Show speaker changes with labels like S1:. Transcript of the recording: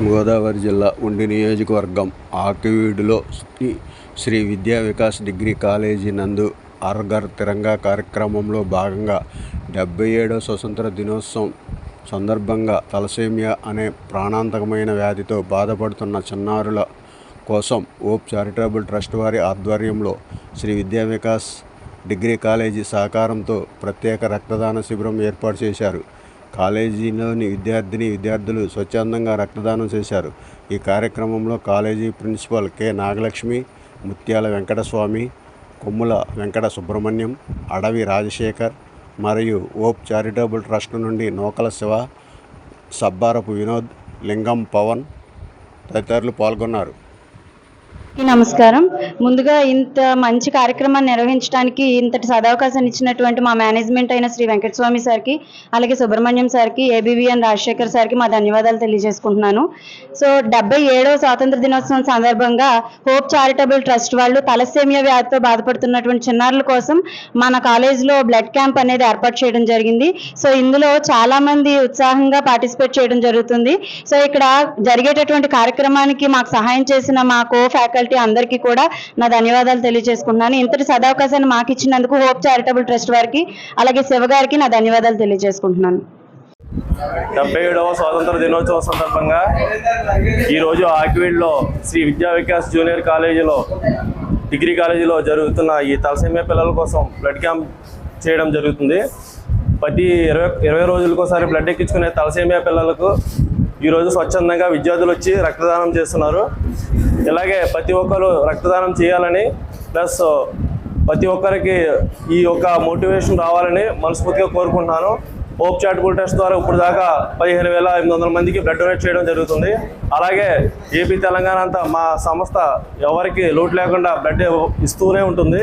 S1: పశ్చిమగోదావరి జిల్లా ఉండి నియోజకవర్గం ఆకివీడులో శ్రీ శ్రీ విద్యా వికాస్ డిగ్రీ కాలేజీ నందు అర్గర్ తిరంగా కార్యక్రమంలో భాగంగా డెబ్బై ఏడవ స్వతంత్ర దినోత్సవం సందర్భంగా తలసేమియా అనే ప్రాణాంతకమైన వ్యాధితో బాధపడుతున్న చిన్నారుల కోసం ఓప్ చారిటబుల్ ట్రస్ట్ వారి ఆధ్వర్యంలో శ్రీ విద్యా వికాస్ డిగ్రీ కాలేజీ సహకారంతో ప్రత్యేక రక్తదాన శిబిరం ఏర్పాటు చేశారు. కాలేజీలోని విద్యార్థిని విద్యార్థులు స్వచ్ఛందంగా రక్తదానం చేశారు. ఈ కార్యక్రమంలో కాలేజీ ప్రిన్సిపల్ కె. నాగలక్ష్మి ముత్యాల వెంకటస్వామి కొమ్ముల వెంకట సుబ్రహ్మణ్యం అడవి రాజశేఖర్ మరియు ఓప్ చారిటబుల్ ట్రస్ట్ నుండి నూకల శివ సబ్బారపు వినోద్ లింగం పవన్ తదితరులు పాల్గొన్నారు.
S2: అందరికీ నమస్కారం. ముందుగా ఇంత మంచి కార్యక్రమాన్ని నిర్వహించడానికి ఇంతటి సదవకాశాన్ని ఇచ్చినటువంటి మా మేనేజ్మెంట్ అయిన శ్రీ వెంకటస్వామి సార్కి అలాగే సుబ్రహ్మణ్యం సార్కి ఏబీవీఎన్ రాజశేఖర్ సార్కి మా ధన్యవాదాలు తెలియజేసుకుంటున్నాను. సో డెబ్బై ఏడవ స్వాతంత్ర దినోత్సవం సందర్భంగా హోప్ చారిటబుల్ ట్రస్ట్ వాళ్ళు తలసేమియా వ్యాధితో బాధపడుతున్నటువంటి చిన్నారుల కోసం మన కాలేజీలో బ్లడ్ క్యాంప్ అనేది ఏర్పాటు చేయడం జరిగింది. సో ఇందులో చాలా మంది ఉత్సాహంగా పార్టిసిపేట్ చేయడం జరుగుతుంది. సో ఇక్కడ జరిగేటటువంటి కార్యక్రమానికి మాకు సహాయం చేసిన మా కో ఫ్యాకల్టీ అందరికీ కూడా నా ధన్యవాదాలు తెలియజేసుకుంటున్నాను. ఇంతటి సదావకాశాన్ని మాకు ఇచ్చినందుకు హోప్ చారిటబుల్ ట్రస్ట్ వారికి అలాగే శివ గారికి నా ధన్యవాదాలు తెలియజేసుకుంటున్నాను.
S3: డెబ్బై ఏడవ స్వాతంత్ర దినోత్సవం సందర్భంగా ఈరోజు ఆకివీడ్లో శ్రీ విద్యా వికాస్ జూనియర్ కాలేజీలో డిగ్రీ కాలేజీలో జరుగుతున్న ఈ తలసేమియా పిల్లల కోసం బ్లడ్ క్యాంప్ చేయడం జరుగుతుంది. ప్రతి ఇరవై ఇరవై రోజులకోసారి బ్లడ్ ఎక్కించుకునే తలసేమియా పిల్లలకు ఈరోజు స్వచ్ఛందంగా విద్యార్థులు వచ్చి రక్తదానం చేస్తున్నారు. ఇలాగే ప్రతి ఒక్కరు రక్తదానం చేయాలని ప్లస్ ప్రతి ఒక్కరికి ఈ యొక్క మోటివేషన్ రావాలని మనస్ఫూర్తిగా కోరుకుంటున్నాను. హోప్ చారిటబుల్ ట్రస్ట్ ద్వారా ఇప్పుడు దాకా పదిహేను వేల ఎనిమిది వందల మందికి బ్లడ్ డొనేట్ చేయడం జరుగుతుంది. అలాగే ఏపీ తెలంగాణ అంతా మా సంస్థ ఎవరికి లోటు లేకుండా బ్లడ్ ఇస్తూనే ఉంటుంది.